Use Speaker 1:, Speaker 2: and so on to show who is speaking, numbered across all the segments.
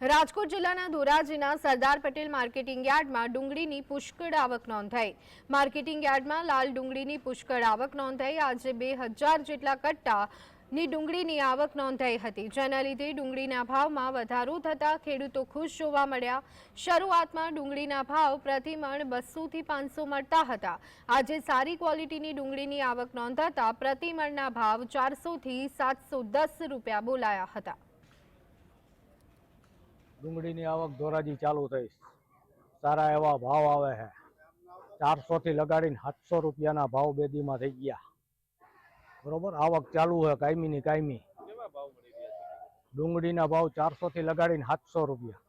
Speaker 1: રાજકોટ જિલ્લાના ધોરાજીના સરદાર પટેલ માર્કેટિંગ યાર્ડમાં ડુંગળીની પુષ્કળ આવક નોંધાઈ. માર્કેટિંગ યાર્ડમાં લાલ ડુંગળીની પુષ્કળ આવક નોંધાઈ. આજે બે હજાર જેટલા કટ્ટાની ડુંગળીની આવક નોંધાઈ હતી. જેના લીધે ડુંગળીના ભાવમાં વધારો થતાં ખેડૂતો ખુશ જોવા મળ્યા. શરૂઆતમાં ડુંગળીના ભાવ પ્રતિમણ બસોથી પાંચસો મળતા હતા. આજે સારી ક્વોલિટીની ડુંગળીની આવક નોંધાતા પ્રતિમણના ભાવ ચારસોથી સાતસો દસ રૂપિયા બોલાયા હતા.
Speaker 2: ડુંગળીની આવક ધોરાજી ચાલુ થઈ સારા એવા ભાવ આવે છે ચારસો થી લગાડીને સાતસો રૂપિયાના ભાવ બેદીમાં થઈ ગયા. બરોબર? આવક ચાલુ છે કાયમી ની કાયમી. ડુંગળીના ભાવ ચારસો થી લગાડીને સાતસો રૂપિયા.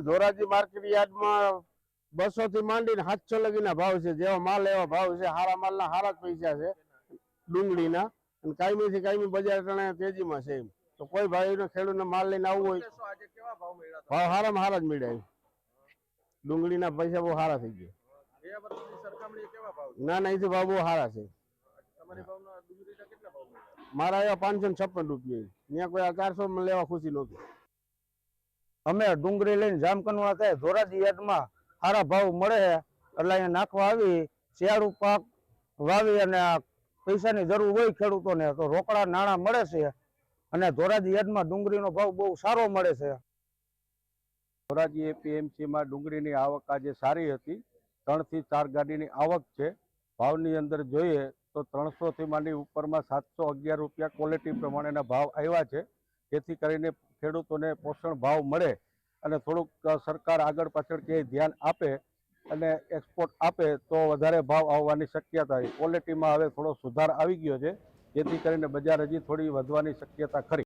Speaker 3: ધોરાજી માર્કેટ યાર્ડમાં બસો થી માંડીને સાતસો લગીના ભાવ છે. જેવા માલ, એવા ભાવ છે. હારા માલના હારા પૈસા છે ડુંગળીના. અને કાયમી થી કાયમી બજાર તેજીમાં છે એમ. તો કોઈ ભાઈ ખેડૂતને માલ લઈને આવવું હોય. ભાવ હારામાં હારા જ મળ્યા ડુંગળીના પૈસા બહુ સારા થઈ ગયા. ના ના એથી ભાવ બહુ સારા છે. મારા એવા પાંચસો ને છપ્પન રૂપિયા ત્યાં કોઈ ચારસો માં લેવા ખુશી નહોતી.
Speaker 2: અમે ડુંગળી લઈને જામકનવા થાય ધોરાજી યાર્ડમાં સારા ભાવ મળે એટલે અહીંયા નાખવા આવી શિયાળુ પાક વાવી અને પૈસાની જરૂર હોય ખેડૂતોને તો રોકડા નાણાં મળે છે. અને ધોરાજી યાર્ડમાં ડુંગળીનો ભાવ બહુ સારો મળે છે.
Speaker 4: ધોરાજી એપીએમસીમાં ડુંગળીની આવક આજે સારી હતી. ત્રણથી ચાર ગાડીની આવક છે. ભાવની અંદર જોઈએ તો ત્રણસોથી માંડી ઉપરમાં સાતસો અગિયાર રૂપિયા ક્વોલિટી પ્રમાણેના ભાવ આવ્યા છે. જેથી કરીને ખેડૂતોને પોષણ ભાવ મળે અને થોડુંક સરકાર આગળ પાછળ ક્યાંય ધ્યાન આપે અને એક્સપોર્ટ આપે તો વધારે ભાવ આવવાની શક્યતા છે. ક્વોલિટીમાં હવે થોડો સુધાર આવી ગયો છે. જેથી કરીને બજાર હજી થોડી વધવાની શક્યતા ખરી.